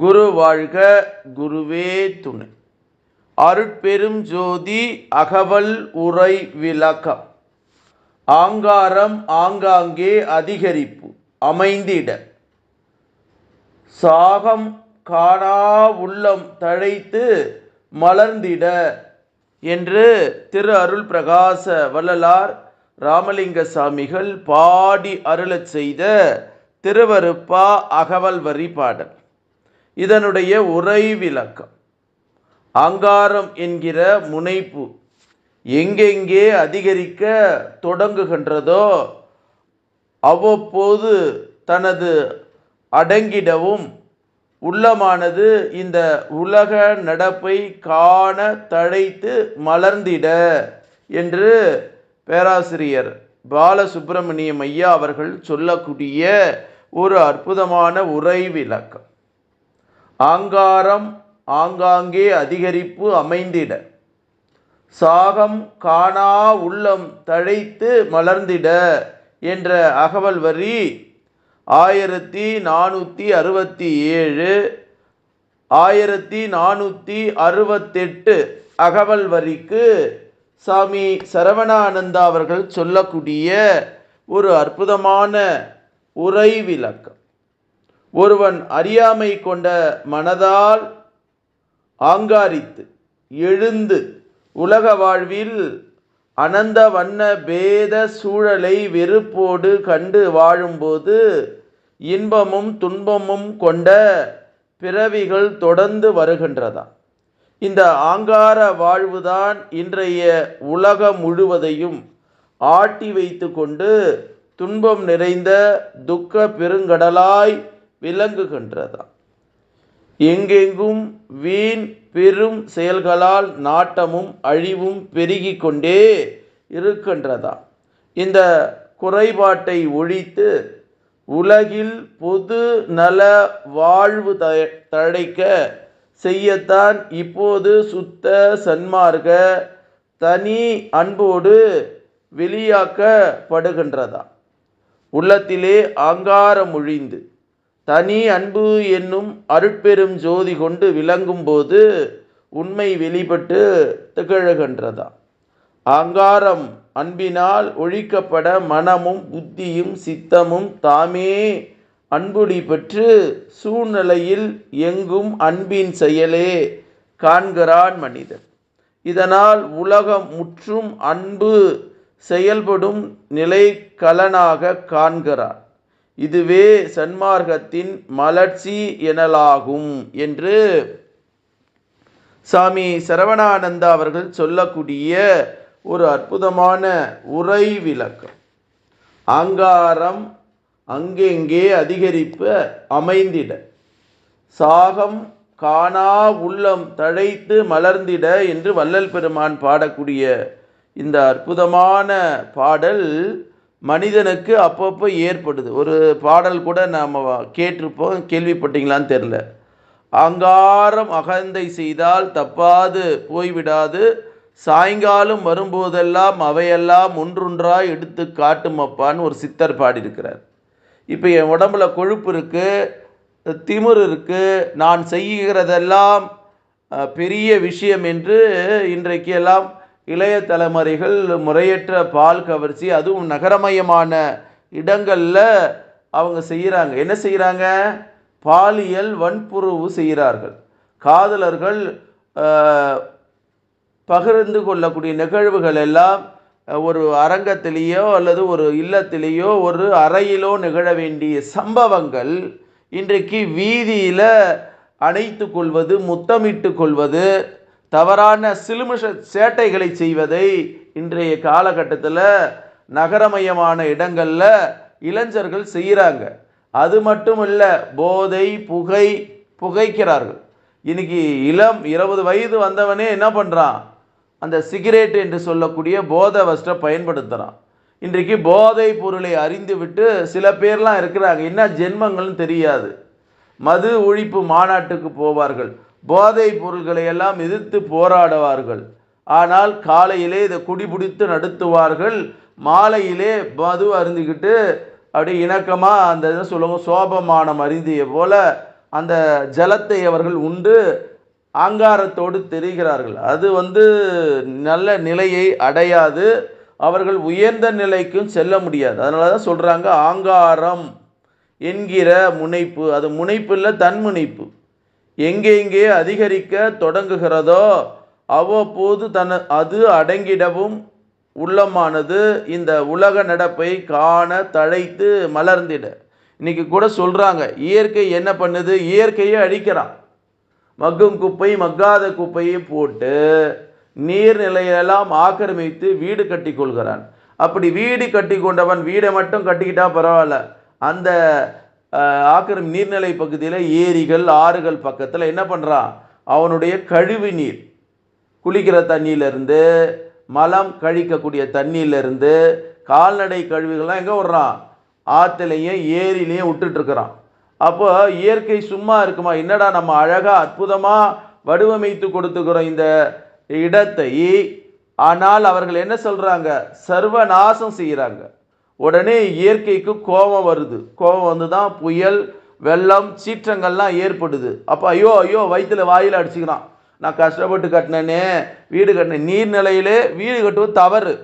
குரு வாழ்க குருவே துணை. அருட்பெரும் ஜோதி அகவல் உரை விளக்கம். ஆங்காரம் ஆங்காங்கே அதிகரிப்பு அமைந்திட. சாகம் காணா உள்ளம் தழைத்து மலர்ந்திட என்று திரு அருள் பிரகாச வள்ளலார் ராமலிங்க சாமிகள் பாடி அருளச் செய்த திருவருப்பா அகவல் வரி பாடல். இதனுடைய உரை விளக்கம் அங்காரம் என்கிற முனைப்பு எங்கெங்கே அதிகரிக்க தொடங்குகின்றதோ அவ்வப்போது தனது அடங்கிடவும் உள்ளமானது இந்த உலக நடப்பை காண தழைத்து மலர்ந்திட என்று பேராசிரியர் பாலசுப்பிரமணியம் ஐயா அவர்கள் சொல்லக்கூடிய ஒரு அற்புதமான உரை விளக்கம் ஆங்காரம் ஆங்காங்கே அதிகரிப்பு அமைந்திட. சாகம் காணா உள்ளம் தழைத்து மலர்ந்திட என்ற அகவல் வரி ஆயிரத்தி நானூற்றி அறுபத்தி ஏழு ஆயிரத்தி நானூற்றி அறுபத்தெட்டு அகவல் வரிக்கு சாமி சரவணானந்தா அவர்கள் சொல்லக்கூடிய ஒரு அற்புதமான உரை விளக்கம். ஒருவன் அறியாமை கொண்ட மனதால் ஆங்காரித்து எழுந்து உலக வாழ்வில் அனந்த வண்ண பேத சூழலை வெறுப்போடு கண்டு வாழும்போது இன்பமும் துன்பமும் கொண்ட பிறவிகள் தொடர்ந்து வருகின்றதா? இந்த ஆங்கார வாழ்வுதான் இன்றைய உலகம் முழுவதையும் ஆட்டி வைத்து கொண்டு துன்பம் நிறைந்த துக்க பெருங்கடலாய் விளங்குகின்றதாம். எங்கெங்கும் வீண் பெரும் செயல்களால் நாட்டமும் அழிவும் பெருகி கொண்டே இருக்கின்றதா இந்த குறைபாட்டை ஒழித்து உலகில் பொது நல வாழ்வு த தழைக்க செய்யத்தான் இப்போது சுத்த சன்மார்க்க தனி அன்போடு வெளியாக்கப்படுகின்றதா உள்ளத்திலே அங்காரம் ஒழிந்து தனி அன்பு என்னும் அருட்பெரும் ஜோதி கொண்டு விளங்கும்போது உண்மை வெளிப்பட்டு திகழ்கின்றதாம் அங்காரம் அன்பினால் ஒழிக்கப்பட மனமும் புத்தியும் சித்தமும் தாமே அன்புடி பெற்று சூழ்நிலையில் எங்கும் அன்பின் செயலே காண்கிறான் மனிதன். இதனால் உலகம் முற்றும் அன்பு செயல்படும் நிலை கலனாக காண்கிறான். இதுவே சன்மார்க்கத்தின் மலர்ச்சி எனலாகும் என்று சாமி சரவணானந்தா அவர்கள் சொல்லக்கூடிய ஒரு அற்புதமான உரை விளக்கம். அங்காரம் அங்கெங்கே அதிகரிப்பு அமைந்திட. சாகம் காணா உள்ளம் தழைத்து மலர்ந்திட என்று வள்ளல் பெருமான் பாடக்கூடிய இந்த அற்புதமான பாடல் மனிதனுக்கு அப்பப்போ ஏற்படுது. ஒரு பாடல் கூட நாம் கேட்டிருப்போம் கேள்விப்பட்டீங்களான்னு தெரில அங்காரம் அகந்தை செய்தால் தப்பாது போய்விடாது. சாயங்காலம் வரும்போதெல்லாம் அவையெல்லாம் ஒன்றொன்றாய் எடுத்து காட்டும் அப்பான்னு ஒரு சித்தர் பாடியிருக்கிறார். இப்போ என் உடம்புல கொழுப்பு இருக்குது திமிர் இருக்குது நான் செய்கிறதெல்லாம் பெரிய விஷயம் என்று இன்றைக்கு எல்லாம் இளைய தலைமுறைகள் முறையற்ற பால் கவர்ச்சி அதுவும் நகரமயமான இடங்களில் அவங்க செய்கிறாங்க என்ன செய்கிறாங்க பாலியல் வன்புருவு செய்கிறார்கள். காதலர்கள் பகிர்ந்து கொள்ளக்கூடிய நிகழ்வுகள் எல்லாம் ஒரு அரங்கத்திலேயோ அல்லது ஒரு இல்லத்திலேயோ ஒரு அறையிலோ நிகழ வேண்டிய சம்பவங்கள் இன்றைக்கு வீதியில் அணைத்து கொள்வது முத்தமிட்டு கொள்வது தவறான சிலுமிஷ சேட்டைகளை செய்வதை இன்றைய காலகட்டத்தில் நகரமயமான இடங்களில் இளைஞர்கள் செய்கிறாங்க அது மட்டும் இல்லை போதை புகை புகைக்கிறார்கள். இன்னைக்கு இளம் இருபது வயது வந்தவனே என்ன பண்ணுறான் அந்த சிகரெட் என்று சொல்லக்கூடிய போதை வஸ்ட்டை பயன்படுத்துகிறான் இன்றைக்கு போதை பொருளை அறிந்து விட்டு சில பேர்லாம் இருக்கிறாங்க. என்ன ஜென்மங்கள்னு தெரியாது. மது ஒழிப்பு மாநாட்டுக்கு போவார்கள். போதை பொருள்களை எல்லாம் எதிர்த்து போராடுவார்கள். ஆனால் காலையிலே இதை குடிபிடித்து நடத்துவார்கள். மாலையிலே மது அருந்திக்கிட்டு அப்படி இணக்கமாக அந்த இதை சொல்லுவாங்க சோபமானம் அருந்திய போல அந்த ஜலத்தை அவர்கள் உண்டு ஆங்காரத்தோடு தெரிகிறார்கள். அது வந்து நல்ல நிலையை அடையாது. அவர்கள் உயர்ந்த நிலைக்கும் செல்ல முடியாது. அதனால தான் சொல்கிறாங்க ஆங்காரம் என்கிற முனைப்பு. அது முனைப்பு இல்லை தன்முனைப்பு. எங்கெங்கே அதிகரிக்க தொடங்குகிறதோ அவ்வப்போது தன அது அடங்கிடவும் உள்ளமானது இந்த உலக நடப்பை காண தழைத்து மலர்ந்திட. இன்னைக்கு கூட சொல்கிறாங்க இயற்கை என்ன பண்ணுது? இயற்கையை அழிக்கிறான். மக்கும் குப்பை மக்காத குப்பையை போட்டு நீர்நிலையெல்லாம் ஆக்கிரமித்து வீடு கட்டி கொள்கிறான் அப்படி வீடு கட்டி கொண்டவன் வீடை மட்டும் கட்டிக்கிட்டா பரவாயில்ல. அந்த ஆக்கிரம் நீர்நிலை பகுதியில் ஏரிகள் ஆறுகள் பக்கத்தில் என்ன பண்ணுறான் அவனுடைய கழிவு நீர் குளிக்கிற தண்ணியிலேருந்து மலம் கழிக்கக்கூடிய தண்ணியிலேருந்து கால்நடை கழிவுகள்லாம் எங்கே விடுறான்? ஆற்றுலையும் ஏரியிலையும் விட்டுட்ருக்குறான் அப்போ இயற்கை சும்மா இருக்குமா? என்னடா நம்ம அழகாக அற்புதமாக வடிவமைத்து கொடுத்துக்கிறோம் இந்த இடத்தை. ஆனால் அவர்கள் என்ன சொல்கிறாங்க சர்வநாசம் செய்கிறாங்க. உடனே இயற்கைக்கு கோபம் வருது. கோபம் வந்து தான் புயல் வெள்ளம் சீற்றங்கள்லாம் ஏற்படுது. அப்போ ஐயோ ஐயோ வயிற்றுல வாயில் அடிச்சுக்கிறான். நான் கஷ்டப்பட்டு கட்டினேனே வீடு கட்டினேன். நீர்நிலையிலே வீடு கட்டுவது தவறு.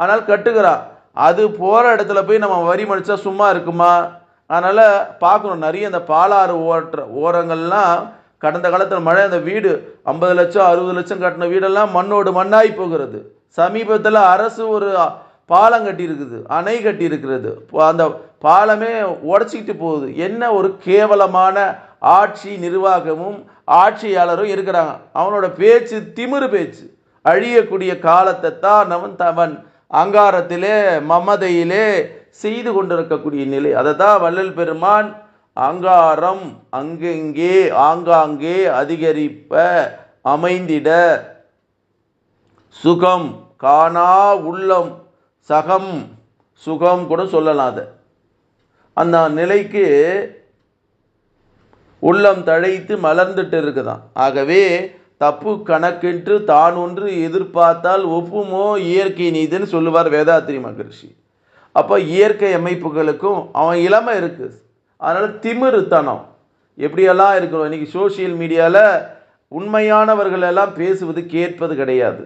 ஆனால் கட்டுக்கிறான் அது போகிற இடத்துல போய் நம்ம வரி மடித்தா சும்மா இருக்குமா? அதனால் பார்க்கணும். நிறைய இந்த பாலாறு ஓட்டுற ஓரங்கள்லாம் கடந்த காலத்தில் மழை அந்த வீடு ஐம்பது லட்சம் அறுபது லட்சம் கட்டின வீடெல்லாம் மண்ணோடு மண்ணாகி போகிறது. சமீபத்தில் அரசு ஒரு பாலம் கட்டி இருக்குது அணை கட்டி இருக்கிறது அந்த பாலமே உடச்சிக்கிட்டு போகுது. என்ன ஒரு கேவலமான ஆட்சி நிர்வாகமும் ஆட்சியாளரும் இருக்கிறாங்க. அவனோட பேச்சு திமிரு பேச்சு. அழியக்கூடிய காலத்தை தான் நவன் தவன். அங்காரத்திலே மமதையிலே செய்து கொண்டிருக்கக்கூடிய நிலை. அதை தான் வள்ளல் பெருமான் அங்காரம் அங்கெங்கே ஆங்காங்கே அதிகரிப்ப அமைந்திட சுகம் காணா உள்ளம் சகம் சுகம் கூட சொல்லலாம் அதை. அந்த நிலைக்கு உள்ளம் தழைத்து மலர்ந்துட்டு இருக்குதான் ஆகவே தப்பு கணக்கென்று தான் ஒன்று எதிர்பார்த்தால் ஒப்புமோ இயற்கை நீதின்னு சொல்லுவார் வேதாத்திரி மகரிஷி. அப்போ இயற்கை அமைப்புகளுக்கும் அவன் இளமை இருக்கு. அதனால் திமிருத்தனம். எப்படியெல்லாம் இருக்கிறோம் இன்னைக்கு சோஷியல் மீடியாவில் உண்மையானவர்கள் எல்லாம் பேசுவது கேட்பது கிடையாது.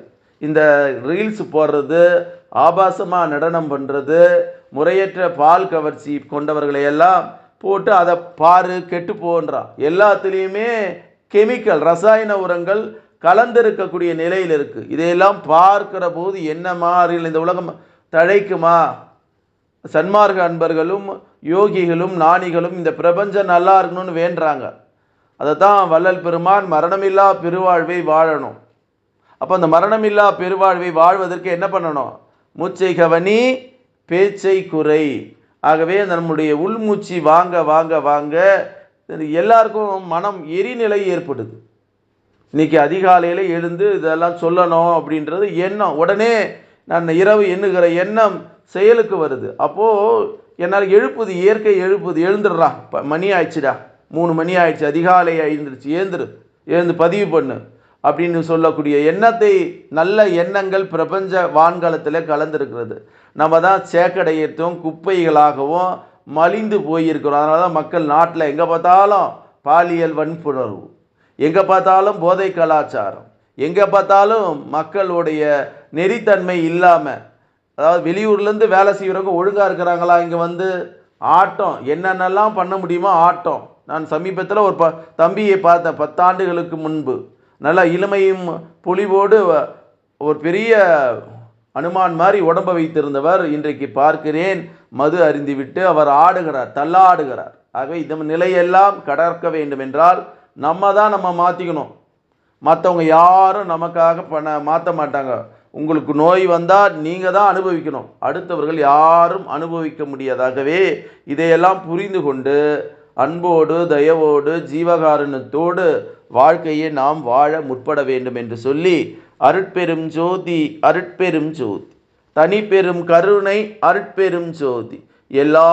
இந்த ரீல்ஸ் போடுறது ஆபாசமாக நடனம் பண்ணுறது முறையற்ற பால் கவர்ச்சி கொண்டவர்களை எல்லாம் போட்டு அதை பாரு கெட்டு போன்றான் எல்லாத்துலேயுமே கெமிக்கல் ரசாயன உரங்கள் கலந்திருக்கக்கூடிய நிலையில் இருக்குது இதையெல்லாம் பார்க்கிற போது என்ன மாதிரி இந்த உலகம் தழைக்குமா? சன்மார்க்க அன்பர்களும் யோகிகளும் நாணிகளும் இந்த பிரபஞ்சம் நல்லா இருக்கணும்னு வேண்டுறாங்க. அதை தான் வள்ளல் பெருமான் மரணமில்லா பெருவாழ்வை வாழணும். அப்போ அந்த மரணமில்லா பெருவாழ்வை வாழ்வதற்கு என்ன பண்ணணும்? மூச்சை கவனி பேச்சை குறை. ஆகவே நம்முடைய உள்மூச்சு வாங்க வாங்க வாங்க எல்லாருக்கும் மனம் எரிநிலை ஏற்படுது. இன்றைக்கி அதிகாலையில் எழுந்து இதெல்லாம் சொல்லணும் அப்படின்றது எண்ணம். உடனே நான் இரவு எண்ணுகிற எண்ணம் செயலுக்கு வருது. அப்போது என்னால் எழுப்புது இயற்கை எழுப்புது எழுந்துடுறா இப்போ மணி ஆயிடுச்சுடா. மூணு மணி ஆயிடுச்சு அதிகாலை எழுந்துருச்சு. ஏந்துரு எழுந்து பதிவு பண்ணு. அப்படின்னு சொல்லக்கூடிய எண்ணத்தை நல்ல எண்ணங்கள் பிரபஞ்ச வான்காலத்தில் கலந்துருக்கிறது. நம்ம தான் சேக்கடையத்தும் குப்பைகளாகவும் மலிந்து போயிருக்கிறோம். அதனால தான் மக்கள் நாட்டில் எங்கே பார்த்தாலும் பாலியல் வன்புணர்வு எங்கே பார்த்தாலும் போதை கலாச்சாரம் எங்கே பார்த்தாலும் மக்களுடைய நெறித்தன்மை இல்லாமல் அதாவது வெளியூர்லேருந்து வேலை செய்கிறவங்க ஒழுங்காக இருக்கிறாங்களா? இங்கே வந்து ஆட்டம். என்னென்னலாம் பண்ண முடியுமோ ஆட்டம். நான் சமீபத்தில் ஒரு ப தம்பியை பார்த்தேன். பத்தாண்டுகளுக்கு முன்பு. நல்லா இளமையும் பொலிவோடு வ- ஒரு பெரிய அனுமான் மாதிரி உடம்ப வைத்திருந்தவர் இன்றைக்கு பார்க்கிறேன். மது அறிந்துவிட்டு அவர் ஆடுகிறார் தள்ளாடுகிறார். ஆகவே இந்த நிலையெல்லாம் கடற்க வேண்டும் என்றால் நம்ம தான் நம்ம மாற்றிக்கணும் மற்றவங்க யாரும் நமக்காக பண்ண மாற்ற மாட்டாங்க. உங்களுக்கு நோய் வந்தால் நீங்கள் தான் அனுபவிக்கணும். அடுத்தவர்கள் யாரும் அனுபவிக்க முடியாதாகவே இதையெல்லாம் புரிந்து கொண்டு அன்போடு தயவோடு ஜீவகாரணத்தோடு வாழ்க்கையை நாம் வாழ முற்பட வேண்டும் என்று சொல்லி அருட்பெரும் ஜோதி அருட்பெரும் ஜோதி. தனி பெரும் கருணை அருட்பெரும் ஜோதி. எல்லா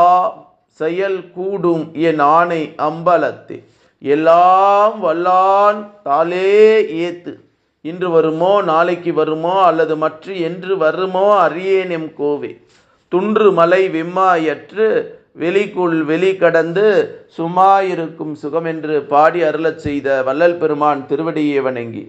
செயல் கூடும் என் ஆணை அம்பலத்தே. எல்லாம் வல்லான் தாளே ஏத்து. இன்று வருமோ நாளைக்கு வருமோ அல்லது மற்ற என்று வருமோ அறியேன் எம் கோவே. துன்று மலை வெம்மாயற்று வெளிக்குள் வெளி கடந்து சும்மாயிருக்கும் சுகமென்று பாடி அருளச் செய்த வள்ளல் பெருமான் திருவடியை வணங்கி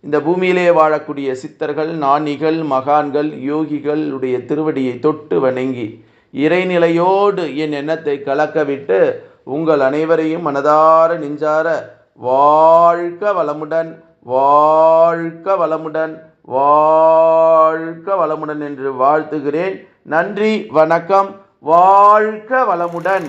இந்த பூமியிலே வாழக்கூடிய சித்தர்கள் ஞானிகள் மகான்கள் யோகிகளுடைய திருவடியை தொட்டு வணங்கி இறைநிலையோடு என் எண்ணத்தை கலக்கவிட்டு உங்கள் அனைவரையும் மனதார நெஞ்சார வாழ்க வளமுடன் வாழ்க வளமுடன் வாழ்க வளமுடன் என்று வாழ்த்துகிறேன். நன்றி வணக்கம். வாழ்க வளமுடன்.